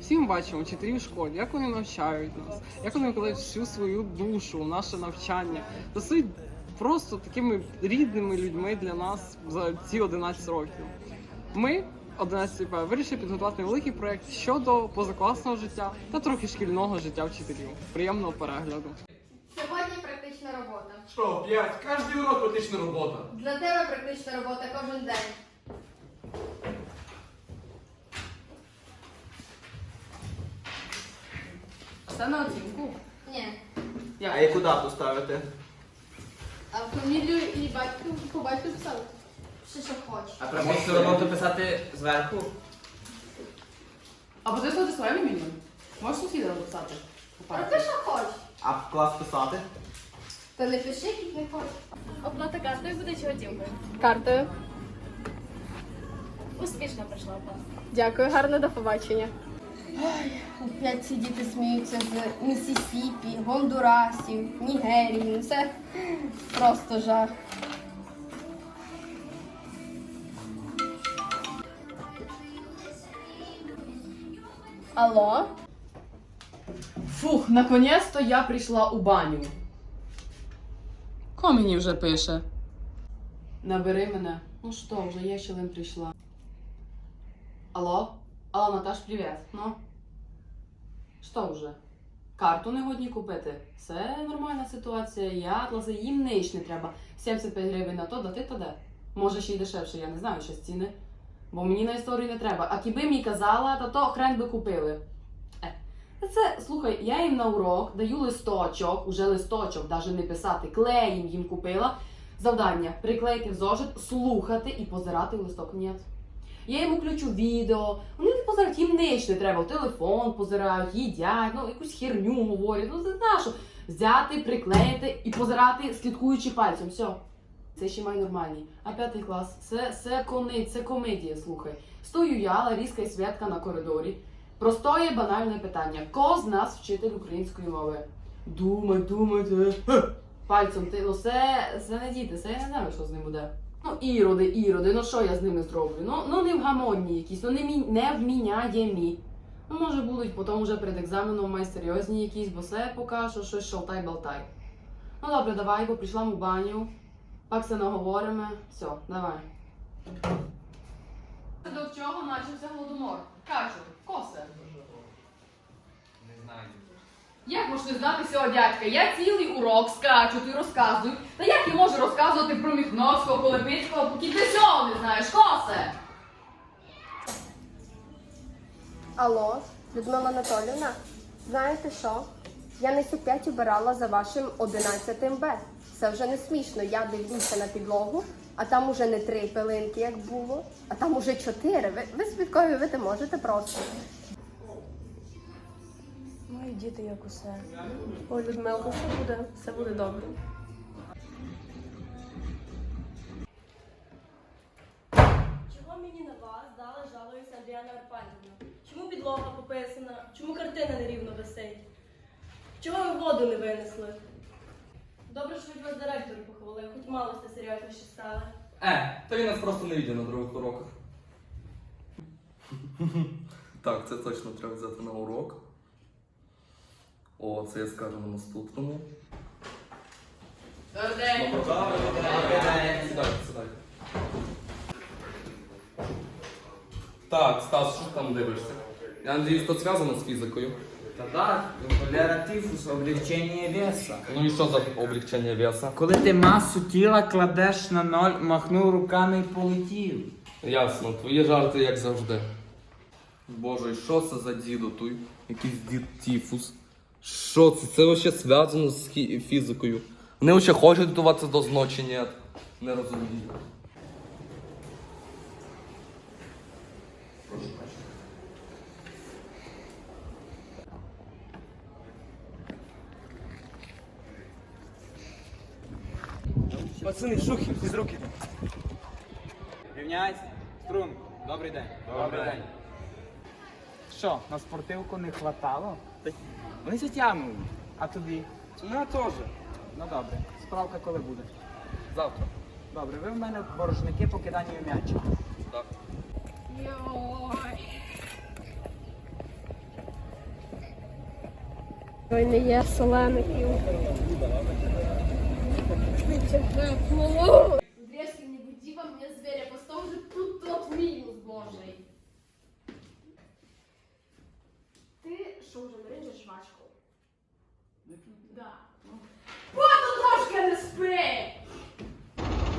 Всі ми бачимо вчителів в школі, як вони навчають нас, як вони вкладають всю свою душу в наше навчання. Стають просто такими рідними людьми для нас за ці 11 років. Ми, 11 П, вирішили підготувати невеликий проєкт щодо позакласного життя та трохи шкільного життя вчителів. Приємного перегляду. Сьогодні практична робота. Що, п'ять? Кожний урок практична робота. Для тебе практична робота кожен день. Це на оцінку. Ні. А яку дату ставити? А фамілію і батьку по батьку писали? Все, що хочеш. А практичну роботу писати зверху? А подивися своїм ім'ям. Можеш сусіда написати? Роби, що хочеш. А в клас писати? Та не пиши, як не хочеш. Оплата картою буде чи готівкою? Картою. Успішно пройшла оплата. Дякую, гарно до побачення. Опять ці діти сміються з Місісіпі, Гондурасів, Нігерії. Ну, Це просто жах. Алло? Фух, наконец-то я прийшла у баню. Ко мені вже пише? Набери мене. Ну що, вже я ще лим прийшла. Алло? Алло, Наташ, привіт. Ну? Що вже? Карту не годні купити. Це нормальна ситуація. Я атласи їм нич не треба. 75 гривень на то, дати то де. Може ще й дешевше, я не знаю, що ціни. Бо мені на історію не треба. А кіби мені казала, то то хрен би купили. Е. Це, слухай, я їм на урок даю листочок, уже листочок, навіть не писати, клеїм їм купила. Завдання приклеїти в зошит, слухати і позирати в листок. Ні. Я йому включу відео, вони не позирають, їм не треба, телефон позирають, їдять, ну якусь херню говорять. Ну це на що? Взяти, приклеїти і позирати, слідкуючи пальцем. Все. Це ще май нормальні. А п'ятий клас це, це кони, це комедія, слухай. Стою я, Ларіска і Святка на коридорі. Простоє банальне питання. Ко з нас вчитель української мови? Думай, думайте. Пальцем ти, ну це, це не діти, це я не знаю, що з ним буде. Ну, іроди, іроди, ну що я з ними зроблю? Ну, ну не вгамонні якісь, ну не, мі, не вміняємі. Ну, може будуть потім уже перед екзаменом май серйозні якісь, бо поки що щось шалтай-балтай. Ну добре, давай, бо прийшла в баню. Пак се наговоримо. Все, давай. До чого почався голодомор? Кажу, косе. Не знаю. Як можеш не знати цього дядька? Я цілий урок скачу, ти розказую. Та як я можу розказувати про Міхновського, Колепицького, поки ти цього не знаєш, косе? Алло, Людмила Анатолівна, знаєте що? Я не п'ять убирала за вашим 11 Б. Це вже не смішно. Я дивлюся на підлогу, а там уже не три пилинки, як було, а там уже чотири. Ви, ви свідкові вити можете просто. Мої діти як усе. Ой, Людмилко, все буде, все буде добре. Чого мені на вас дали жалується Андріана Арпадівна? Чому підлога пописана? Чому картина нерівно висить? Чого ви воду не винесли? Добре, що хоч вас директор похвалив, хоч мало сте серйозніше стали. Е, то він нас просто не відео на других уроках. Так, це точно треба взяти на урок. О, це я скажу на наступному. Добрий день. Так, Стас, що ти там дивишся? Я надіюсь, це зв'язано з фізикою. Та так, Валера Тифус, облегчення веса. Ну і що за облегчення веса? Коли ти масу тіла кладеш на ноль, махнув руками і полетів. Ясно, твої жарти як завжди. Боже, і що це за дідо той? Якийсь дід Тіфус. Що це? Це вообще зв'язано з хі- фізикою. Вони вообще хочуть готуватися до зно чи ні? Не розумію. Пацани, шухи, з руки. Рівняйся. Струнку. Добрий день. Добрий день що, на спортивку не хватало? Та Вони затягнули. А тобі? Ну, теж. Ну добре. Справка коли буде? Завтра. Добре, ви в мене борожники по киданню м'яча. Так. Ой, не є солеників.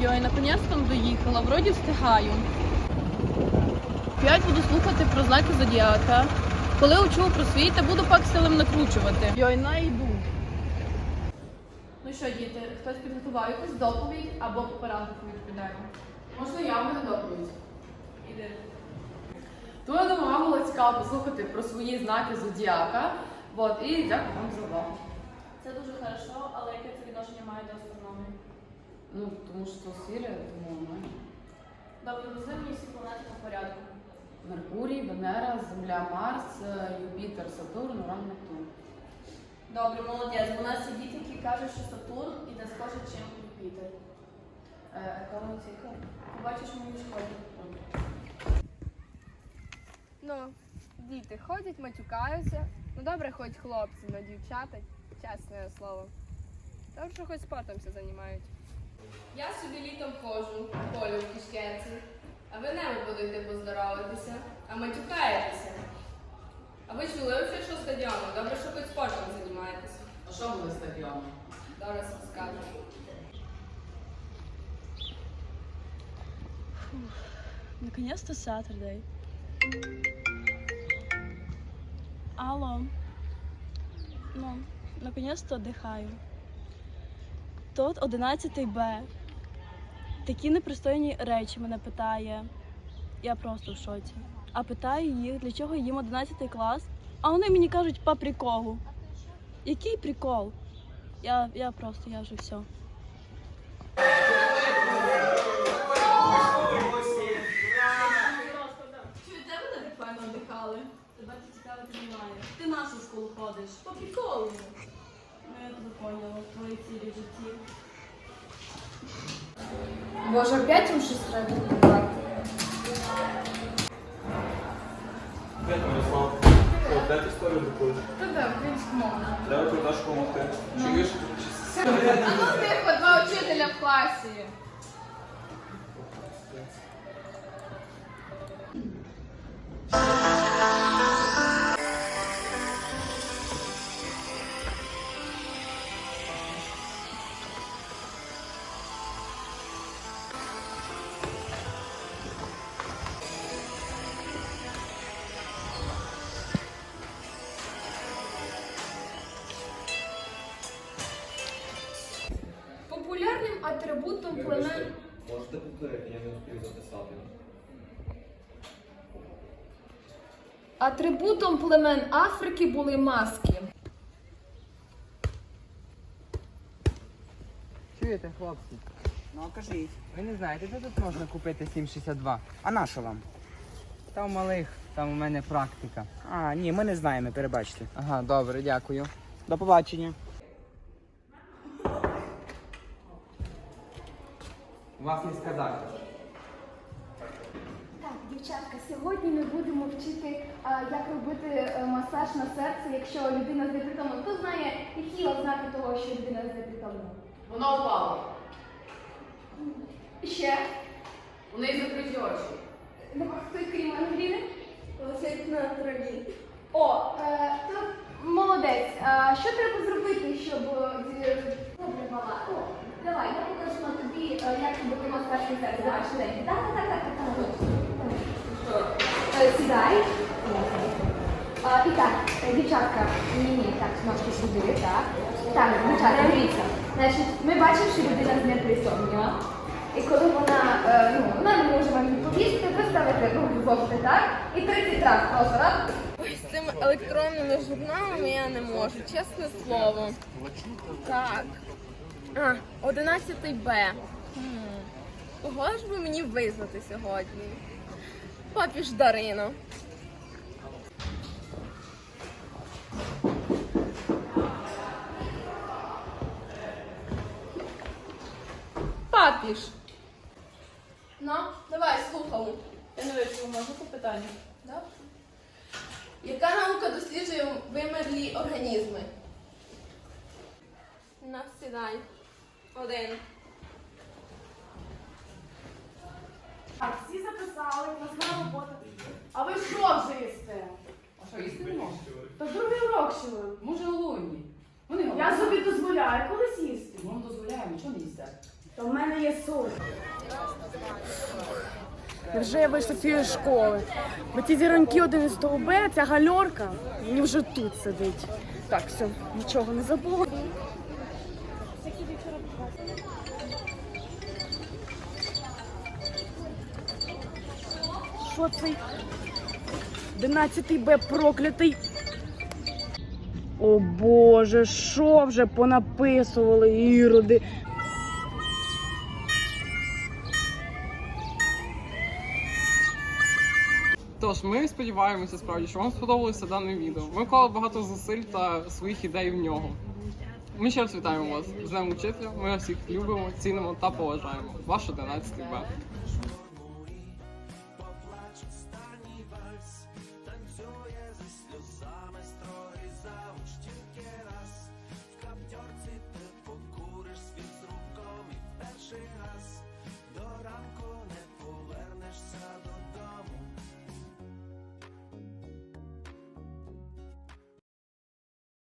Йой, наконец-то доїхала, вроді встигаю. П'ять буду слухати про знаки зодіака. Коли учу про свій, та буду пакселем накручувати. Йой, найду. Ну що, діти, хтось підготував якусь доповідь або по параграфу відповідаємо? Можна я мене доповідь? Іди. Твоя допомога було цікаво послухати про свої знаки зодіака. Вот, і дякую вам за увагу. Це дуже хорошо, але яке це відношення має до? Ну, тому що сіре, тому ну. Добре, мені всі планети по порядку. Меркурій, Венера, Земля, Марс, е, Юпітер, Сатурн, Уран, Нептун. Добре, молодець. У нас є діти, які кажуть, що Сатурн іде схоже, чим Юпітер. Е, яка вона цікава? Побачиш в школі. Ну, діти ходять, матюкаються. Ну добре, хоч хлопці, но дівчата, чесне слово. Добре, що хоч спортом все займають. Я собі літом ходжу, полю в кишкенці, а ви небо будете поздоровитися, а матюкаєтеся. А ви чули взагалі, що стадіону? Добре, що хоч спортом займаєтеся. А що буде стадіон? Зараз скажу. Наконец-то Saturday. Алло. Ну, наконец-то отдыхаю. Тут 11 Б. Такі непристойні речі мене питає. Я просто в шоці. А питаю їх, для чого їм 11 клас, а вони мені кажуть по приколу. Який прикол? Я, я просто, я вже все. Де ви так файно віддихали? Тебе це цікавити немає. Ти нашу школу ходиш. По приколу. Ну, я тебе поняла, твої цілі в житті. Боже, опять їм щось треба відбувати. Привіт, Мирослав. О, де ти історію друкуєш? Та-да, українську мову. Треба передаш допомогти. Чуєш? А ну тихо, два вчителя в класі. Популярним племен Можете повторити, я не успів записати. Атрибутом племен Африки були маски. Чуєте, хлопці? Ну кажіть, ви не знаєте, де тут можна купити 7,62? А на що вам? Та у малих, там у мене практика. А, ні, ми не знаємо, перебачте. Ага, добре, дякую. До побачення. Вас не сказати. Так, дівчатка, сьогодні ми будемо вчити, а, як робити е, масаж на серце, якщо людина з непритомним. Хто знає, які ознаки того, що людина з непритомним? Вона впала. Ще У неї закриті очі. нема хтось крім Ангеліни? Лежить на траві. О, е, то молодець. А що треба зробити, щоб е, добре мала? О, давай, я покажу тобі, е, як робити масаж на серце. Давай швиденько. Так, так, так, так, так. Е, Сідай. А, і так, е, дівчатка, ні, ні, так, ножки сюди, так. Так, дівчатка, дивіться. Значить, ми бачимо, що людина знепритомніла. І коли вона, е, ну, вона не може вам відповісти, ви ставите руки в так? І 30 разів просто раз. З цими електронними журналами я не можу, чесне слово. Так. А, 11 Б. Кого ж ви мені визнати сьогодні? Папіж Дарино. Папіж. Ну, давай, слухаємо. Я не вийшла, можна питання? Добре. Яка наука досліджує вимерлі організми? На сідай. Один. Так, всі записали, класна робота. А ви що вже їсте? А що, їсти не можна? То другий урок ще ви. Може, голодні. Вони голодні. Я собі дозволяю колись їсти. Ми вам дозволяємо, нічого не їсте. То в мене є соль. Вже я вийшла з цієї школи. Бо ті зіроньки 11 Б, ця гальорка, мені вже тут сидить. Так, все, нічого не забула. Що цей 11 Б проклятий? О Боже, що вже понаписували іроди? Тож ми сподіваємося справді, що вам сподобалося дане відео. Ми вклали багато зусиль та своїх ідей в нього. Ми ще раз вітаємо вас з Днем Учителя. Ми всіх любимо, цінимо та поважаємо. Ваш 11 Б.